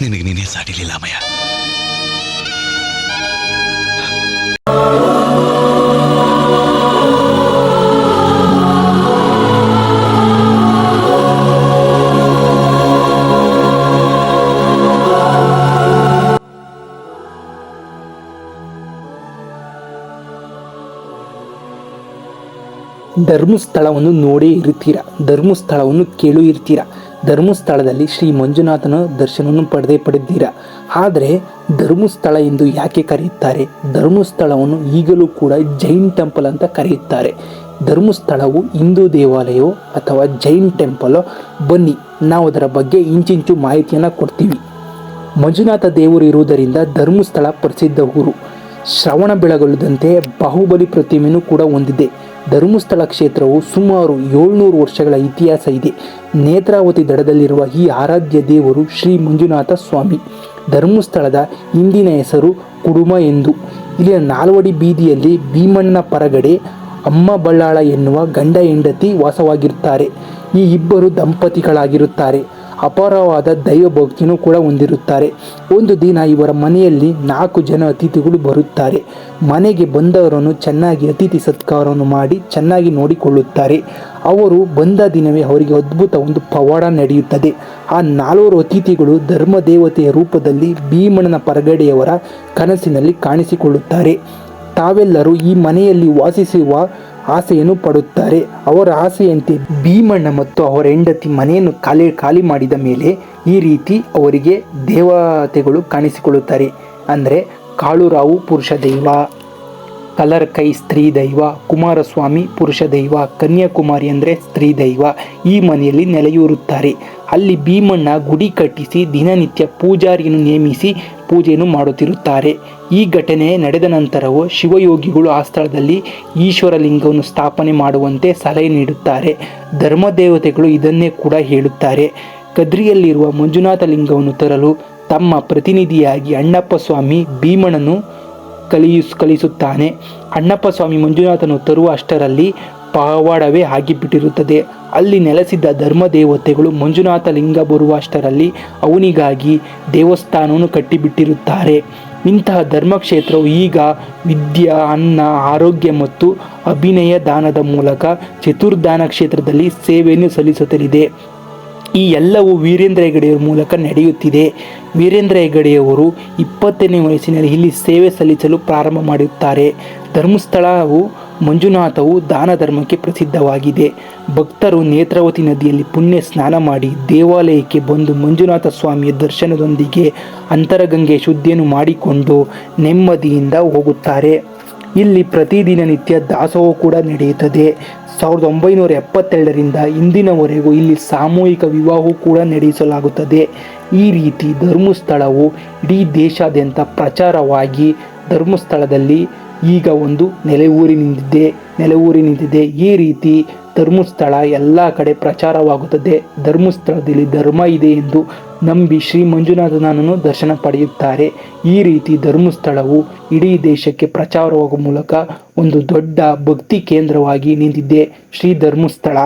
ನಿನಗೆ ನೀನೇ ಸಾಟಿಲಿಲ್ಲ ಅಮಯ ಧರ್ಮಸ್ಥಳವನ್ನು ನೋಡೇ ಇರ್ತೀರಾ ಧರ್ಮಸ್ಥಳವನ್ನು ಕೇಳು ಇರ್ತೀರ ಧರ್ಮಸ್ಥಳದಲ್ಲಿ ಶ್ರೀ ಮಂಜುನಾಥನ ದರ್ಶನವನ್ನು ಪಡೆದೇ ಪಡೆದಿದ್ದೀರ? ಆದರೆ ಧರ್ಮಸ್ಥಳ ಎಂದು ಯಾಕೆ ಕರೆಯುತ್ತಾರೆ? ಧರ್ಮಸ್ಥಳವನ್ನು ಈಗಲೂ ಕೂಡ ಜೈನ್ ಟೆಂಪಲ್ ಅಂತ ಕರೆಯುತ್ತಾರೆ. ಧರ್ಮಸ್ಥಳವು ಹಿಂದೂ ದೇವಾಲಯವೋ ಅಥವಾ ಜೈನ್ ಟೆಂಪಲೋ? ಬನ್ನಿ ನಾವು ಅದರ ಬಗ್ಗೆ ಇಂಚಿಂಚು ಮಾಹಿತಿಯನ್ನು ಕೊಡ್ತೀವಿ. ಮಂಜುನಾಥ ದೇವರು ಇರುವುದರಿಂದ ಧರ್ಮಸ್ಥಳ ಪ್ರಸಿದ್ಧ ಊರು. ಶ್ರವಣ ಬೆಳಗೊಳ್ಳದಂತೆ ಬಾಹುಬಲಿ ಪ್ರತಿಮೆಯೂ ಕೂಡ ಹೊಂದಿದೆ ಧರ್ಮಸ್ಥಳ ಕ್ಷೇತ್ರವು ಸುಮಾರು ಏಳ್ನೂರು ವರ್ಷಗಳ ಇತಿಹಾಸ ಇದೆ. ನೇತ್ರಾವತಿ ದಡದಲ್ಲಿರುವ ಈ ಆರಾಧ್ಯ ದೇವರು ಶ್ರೀ ಮಂಜುನಾಥ ಸ್ವಾಮಿ. ಧರ್ಮಸ್ಥಳದ ಇಂದಿನ ಹೆಸರು ಕುಡುಮ ಎಂದು. ಇಲ್ಲಿನ ನಾಲ್ವಡಿ ಬೀದಿಯಲ್ಲಿ ಭೀಮಣ್ಣ ಪರಗಡೆ, ಅಮ್ಮ ಬಳ್ಳಾಳ ಎನ್ನುವ ಗಂಡ ಹೆಂಡತಿ ವಾಸವಾಗಿರುತ್ತಾರೆ. ಈ ಇಬ್ಬರು ದಂಪತಿಗಳಾಗಿರುತ್ತಾರೆ. ಅಪಾರವಾದ ದೈವ ಭಕ್ತಿಯೂ ಕೂಡ ಹೊಂದಿರುತ್ತಾರೆ. ಒಂದು ದಿನ ಇವರ ಮನೆಯಲ್ಲಿ ನಾಲ್ಕು ಜನ ಅತಿಥಿಗಳು ಬರುತ್ತಾರೆ. ಮನೆಗೆ ಬಂದವರನ್ನು ಚೆನ್ನಾಗಿ ಅತಿಥಿ ಸತ್ಕಾರವನ್ನು ಮಾಡಿ ಚೆನ್ನಾಗಿ ನೋಡಿಕೊಳ್ಳುತ್ತಾರೆ. ಅವರು ಬಂದ ದಿನವೇ ಅವರಿಗೆ ಅದ್ಭುತ ಒಂದು ಪವಾಡ ನಡೆಯುತ್ತದೆ. ಆ ನಾಲ್ವರು ಅತಿಥಿಗಳು ಧರ್ಮದೇವತೆಯ ರೂಪದಲ್ಲಿ ಭೀಮಣ್ಣನ ಪರಗಡೆಯವರ ಕನಸಿನಲ್ಲಿ ಕಾಣಿಸಿಕೊಳ್ಳುತ್ತಾರೆ. ತಾವೆಲ್ಲರೂ ಈ ಮನೆಯಲ್ಲಿ ವಾಸಿಸುವ ಆಸೆಯನ್ನು ಪಡುತ್ತಾರೆ. ಅವರ ಆಸೆಯಂತೆ ಭೀಮಣ್ಣ ಮತ್ತು ಅವರ ಹೆಂಡತಿ ಮನೆಯನ್ನು ಖಾಲಿ ಖಾಲಿ ಮಾಡಿದ ಮೇಲೆ ಈ ರೀತಿ ಅವರಿಗೆ ದೇವತೆಗಳು ಕಾಣಿಸಿಕೊಳ್ಳುತ್ತಾರೆ. ಅಂದರೆ ಕಾಳುರಾವು ಪುರುಷ ದೈವ, ಕಲರ್ಕೈ ಸ್ತ್ರೀ ದೈವ, ಕುಮಾರಸ್ವಾಮಿ ಪುರುಷ ದೈವ, ಕನ್ಯಾಕುಮಾರಿ ಅಂದರೆ ಸ್ತ್ರೀ ದೈವ ಈ ಮನೆಯಲ್ಲಿ ನೆಲೆಯೂರುತ್ತಾರೆ. ಅಲ್ಲಿ ಭೀಮಣ್ಣ ಗುಡಿ ಕಟ್ಟಿಸಿ ದಿನನಿತ್ಯ ಪೂಜಾರಿಯನ್ನು ನೇಮಿಸಿ ಪೂಜೆಯನ್ನು ಮಾಡುತ್ತಿರುತ್ತಾರೆ. ಈ ಘಟನೆ ನಡೆದ ನಂತರವೂ ಶಿವಯೋಗಿಗಳು ಆ ಸ್ಥಳದಲ್ಲಿ ಈಶ್ವರಲಿಂಗವನ್ನು ಸ್ಥಾಪನೆ ಮಾಡುವಂತೆ ಸಲಹೆ ನೀಡುತ್ತಾರೆ. ಧರ್ಮದೇವತೆಗಳು ಇದನ್ನೇ ಕೂಡ ಹೇಳುತ್ತಾರೆ. ಕದ್ರಿಯಲ್ಲಿರುವ ಮಂಜುನಾಥ ಲಿಂಗವನ್ನು ತರಲು ತಮ್ಮ ಪ್ರತಿನಿಧಿಯಾಗಿ ಅಣ್ಣಪ್ಪ ಸ್ವಾಮಿ ಭೀಮಣನು ಕಲಿಯು, ಕಲಿಸುತ್ತಾನೆ. ಅಣ್ಣಪ್ಪ ಸ್ವಾಮಿ ಮಂಜುನಾಥನು ತರುವ ಅಷ್ಟರಲ್ಲಿ ಪವಾಡವೇ ಆಗಿಬಿಟ್ಟಿರುತ್ತದೆ. ಅಲ್ಲಿ ನೆಲೆಸಿದ್ದ ಧರ್ಮ ದೇವತೆಗಳು ಮಂಜುನಾಥ ಲಿಂಗ ಬರುವಷ್ಟರಲ್ಲಿ ಅವನಿಗಾಗಿ ದೇವಸ್ಥಾನವನ್ನು ಕಟ್ಟಿಬಿಟ್ಟಿರುತ್ತಾರೆ. ಇಂತಹ ಧರ್ಮಕ್ಷೇತ್ರವು ಈಗ ವಿದ್ಯಾ, ಅನ್ನ, ಆರೋಗ್ಯ ಮತ್ತು ಅಭಿನಯ ದಾನದ ಮೂಲಕ ಚತುರ್ದಾನ ಕ್ಷೇತ್ರದಲ್ಲಿ ಸೇವೆಯನ್ನು ಸಲ್ಲಿಸುತ್ತಲಿದೆ. ಈ ಎಲ್ಲವೂ ವೀರೇಂದ್ರ ಹೆಗಡೆಯವರ ಮೂಲಕ ನಡೆಯುತ್ತಿದೆ. ವೀರೇಂದ್ರ ಹೆಗಡೆಯವರು ಇಪ್ಪತ್ತನೇ ವಯಸ್ಸಿನಲ್ಲಿ ಇಲ್ಲಿ ಸೇವೆ ಸಲ್ಲಿಸಲು ಪ್ರಾರಂಭ ಮಾಡುತ್ತಾರೆ ಧರ್ಮಸ್ಥಳವು ಮಂಜುನಾಥವು ದಾನ ಧರ್ಮಕ್ಕೆ ಪ್ರಸಿದ್ಧವಾಗಿದೆ. ಭಕ್ತರು ನೇತ್ರಾವತಿ ನದಿಯಲ್ಲಿ ಪುಣ್ಯ ಸ್ನಾನ ಮಾಡಿ ದೇವಾಲಯಕ್ಕೆ ಬಂದು ಮಂಜುನಾಥ ಸ್ವಾಮಿಯ ದರ್ಶನದೊಂದಿಗೆ ಅಂತರಗಂಗೆ ಶುದ್ಧಿಯನ್ನು ಮಾಡಿಕೊಂಡು ನೆಮ್ಮದಿಯಿಂದ ಹೋಗುತ್ತಾರೆ. ಇಲ್ಲಿ ಪ್ರತಿದಿನ ನಿತ್ಯ ದಾಸೋಹ ಕೂಡ ನಡೆಯುತ್ತದೆ. ಸಾವಿರದ ಒಂಬೈನೂರ ಎಪ್ಪತ್ತೆರಡರಿಂದ ಇಂದಿನವರೆಗೂ ಇಲ್ಲಿ ಸಾಮೂಹಿಕ ವಿವಾಹವೂ ಕೂಡ ನಡೆಸಲಾಗುತ್ತದೆ. ಈ ರೀತಿ ಧರ್ಮಸ್ಥಳವು ಇಡೀ ದೇಶಾದ್ಯಂತ ಪ್ರಚಾರವಾಗಿ ಧರ್ಮಸ್ಥಳದಲ್ಲಿ ಈಗ ಒಂದು ನೆಲೆ ಊರಿನಿಂದಿದೆ. ನೆಲೆ ಊರಿನಿಂದಿದೆ. ಈ ರೀತಿ ಧರ್ಮಸ್ಥಳ ಎಲ್ಲ ಕಡೆ ಪ್ರಚಾರವಾಗುತ್ತದೆ. ಧರ್ಮಸ್ಥಳದಲ್ಲಿ ಧರ್ಮ ಇದೆ ಎಂದು ನಂಬಿ ಶ್ರೀ ಮಂಜುನಾಥನನ್ನು ದರ್ಶನ ಪಡೆಯುತ್ತಾರೆ. ಈ ರೀತಿ ಧರ್ಮಸ್ಥಳವು ಇಡೀ ದೇಶಕ್ಕೆ ಪ್ರಚಾರವಾಗುವ ಮೂಲಕ ಒಂದು ದೊಡ್ಡ ಭಕ್ತಿ ಕೇಂದ್ರವಾಗಿ ನಿಂತಿದೆ. ಶ್ರೀ ಧರ್ಮಸ್ಥಳ.